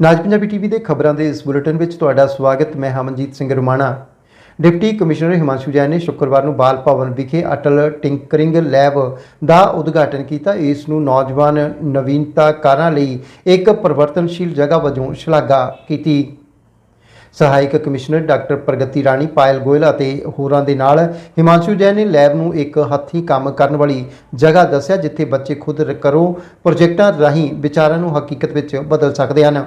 ਨਾਜ Punjabi TV ਦੇ ਖਬਰਾਂ ਦੇ ਇਸ ਬੁਲੇਟਿਨ ਵਿੱਚ ਤੁਹਾਡਾ ਸਵਾਗਤ, ਮੈਂ ਹਮਨਜੀਤ ਸਿੰਘ ਰਮਾਣਾ। ਡਿਪਟੀ ਕਮਿਸ਼ਨਰ ਹਿਮਾਂਸ਼ੂ ਜੈਨ ਨੇ ਸ਼ੁੱਕਰਵਾਰ ਨੂੰ ਬਾਲ ਭਵਨ ਵਿਖੇ ਅਟਲ ਟਿੰਕਰਿੰਗ ਲੈਬ ਦਾ ਉਦਘਾਟਨ ਕੀਤਾ। ਇਸ ਨੂੰ ਨੌਜਵਾਨ ਨਵੀਨਤਾਕਾਰਾਂ ਲਈ ਇੱਕ ਪਰਿਵਰਤਨਸ਼ੀਲ ਜਗ੍ਹਾ ਵਜੋਂ ਸ਼ਲਾਘਾ ਕੀਤੀ। ਸਹਾਇਕ ਕਮਿਸ਼ਨਰ ਡਾਕਟਰ ਪ੍ਰਗਤੀ ਰਾਣੀ, ਪਾਇਲ ਗੋਇਲ ਅਤੇ ਹੋਰਾਂ ਦੇ ਨਾਲ ਹਿਮਾਂਸ਼ੂ ਜੈਨ ਨੇ ਲੈਬ ਨੂੰ ਇੱਕ ਹੱਥੀਂ ਕੰਮ ਕਰਨ ਵਾਲੀ ਜਗ੍ਹਾ ਦੱਸਿਆ, ਜਿੱਥੇ ਬੱਚੇ ਖੁਦ ਕਰੋ ਪ੍ਰੋਜੈਕਟਾਂ ਰਾਹੀਂ ਵਿਚਾਰਾਂ ਨੂੰ ਹਕੀਕਤ ਵਿੱਚ ਬਦਲ ਸਕਦੇ ਹਨ।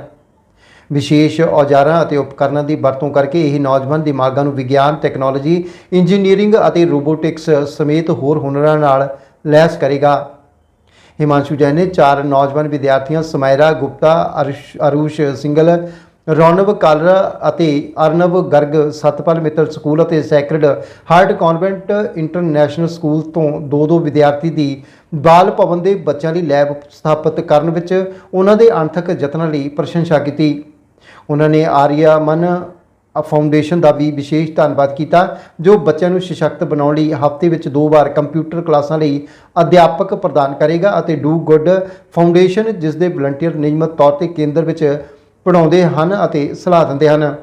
ਵਿਸ਼ੇਸ਼ ਔਜ਼ਾਰਾਂ ਅਤੇ ਉਪਕਰਨਾਂ ਦੀ ਵਰਤੋਂ ਕਰਕੇ ਇਹ ਨੌਜਵਾਨ ਦਿਮਾਗਾਂ ਨੂੰ ਵਿਗਿਆਨ ਟੈਕਨੋਲੋਜੀ ਇੰਜੀਨੀਅਰਿੰਗ ਅਤੇ ਰੋਬੋਟਿਕਸ ਸਮੇਤ ਹੋਰ ਹੁਨਰਾਂ ਨਾਲ ਲੈਸ ਕਰੇਗਾ। ਹਿਮਾਂਸ਼ੂ ਜੈਨ ਨੇ ਚਾਰ ਨੌਜਵਾਨ ਵਿਦਿਆਰਥੀਆਂ ਸਮਾਇਰਾ ਗੁਪਤਾ, ਅਰਸ਼- ਅਰੂਸ਼ ਸਿੰਗਲ, ਰੌਣਵ ਕਾਲਰਾ ਅਤੇ ਅਰਨਵ ਗਰਗ ਸਤਪਾਲ ਮਿੱਤਲ ਸਕੂਲ ਅਤੇ sacred heart convent international school ਤੋਂ ਦੋ ਦੋ ਵਿਦਿਆਰਥੀ ਦੀ ਬਾਲ ਭਵਨ ਦੇ ਬੱਚਿਆਂ ਲਈ ਲੈਬ ਸਥਾਪਿਤ ਕਰਨ ਵਿੱਚ ਉਹਨਾਂ ਦੇ ਅਣਥਕ ਯਤਨਾਂ ਲਈ ਪ੍ਰਸ਼ੰਸਾ ਕੀਤੀ। ਉਹਨਾਂ ਨੇ ਆਰੀਆ ਮਨ ਫਾਊਂਡੇਸ਼ਨ ਦਾ ਵੀ ਵਿਸ਼ੇਸ਼ ਧੰਨਵਾਦ ਕੀਤਾ, ਜੋ ਬੱਚਿਆਂ ਨੂੰ ਸਸ਼ਕਤ ਬਣਾਉਣ ਲਈ ਹਫ਼ਤੇ ਵਿੱਚ ਦੋ ਵਾਰ ਕੰਪਿਊਟਰ ਕਲਾਸਾਂ ਲਈ ਅਧਿਆਪਕ ਪ੍ਰਦਾਨ ਕਰੇਗਾ ਅਤੇ ਡੂ ਗੁੱਡ ਫਾਊਂਡੇਸ਼ਨ ਜਿਸ ਦੇ ਵਲੰਟੀਅਰ ਨਿਯਮਤ ਤੌਰ ਤੇ ਕੇਂਦਰ ਵਿੱਚ ਪੜਾਉਂਦੇ ਹਨ ਅਤੇ ਸਲਾਹ ਦਿੰਦੇ ਹਨ।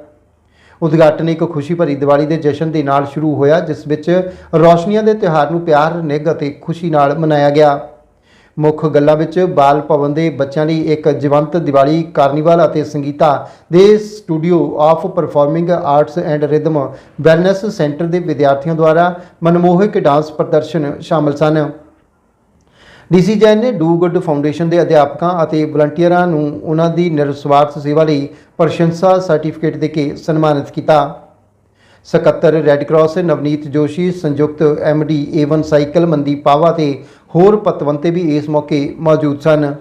ਉਦਘਾਟਨ ਇੱਕ ਖੁਸ਼ੀ ਭਰੀ ਦੀਵਾਲੀ ਦੇ ਜਸ਼ਨ ਦੇ ਨਾਲ ਸ਼ੁਰੂ ਹੋਇਆ, ਜਿਸ ਵਿੱਚ ਰੌਸ਼ਨੀਆਂ ਦੇ ਤਿਉਹਾਰ ਨੂੰ ਪਿਆਰ, ਨਿੱਘ ਅਤੇ ਖੁਸ਼ੀ ਨਾਲ ਮਨਾਇਆ ਗਿਆ। ਮੁੱਖ ਗੱਲਾਂ ਵਿੱਚ ਬਾਲ ਭਵਨ ਦੇ ਬੱਚਿਆਂ ਲਈ ਇੱਕ ਜੀਵੰਤ ਦੀਵਾਲੀ ਕਾਰਨੀਵਲ ਅਤੇ ਸੰਗੀਤਾ ਦੇ studio of performing arts and rhythm wellness centre ਦੇ ਵਿਦਿਆਰਥੀਆਂ ਦੁਆਰਾ ਮਨਮੋਹਕ ਡਾਂਸ ਪ੍ਰਦਰਸ਼ਨ ਸ਼ਾਮਲ ਸਨ। ਡੀਸੀ ਜੈਨ ਨੇ ਡੂ ਗੁੱਡ ਫਾਊਂਡੇਸ਼ਨ ਦੇ ਅਧਿਆਪਕਾਂ ਅਤੇ ਵਲੰਟੀਅਰਾਂ ਨੂੰ ਉਹਨਾਂ ਦੀ ਨਿਰਸਵਾਰਥ ਸੇਵਾ ਲਈ ਪ੍ਰਸ਼ੰਸਾ ਸਰਟੀਫਿਕੇਟ ਦੇ ਕੇ ਸਨਮਾਨਿਤ ਕੀਤਾ। ਸਕੱਤਰ ਰੈੱਡ ਕਰਾਸ ਨਵਨੀਤ ਜੋਸ਼ੀ, ਸੰਯੁਕਤ MD Avon Cycle, Mandeep Pawa ਤੇ ਹੋਰ ਪਤਵੰਤੇ ਵੀ ਇਸ ਮੌਕੇ ਮੌਜੂਦ ਸਨ।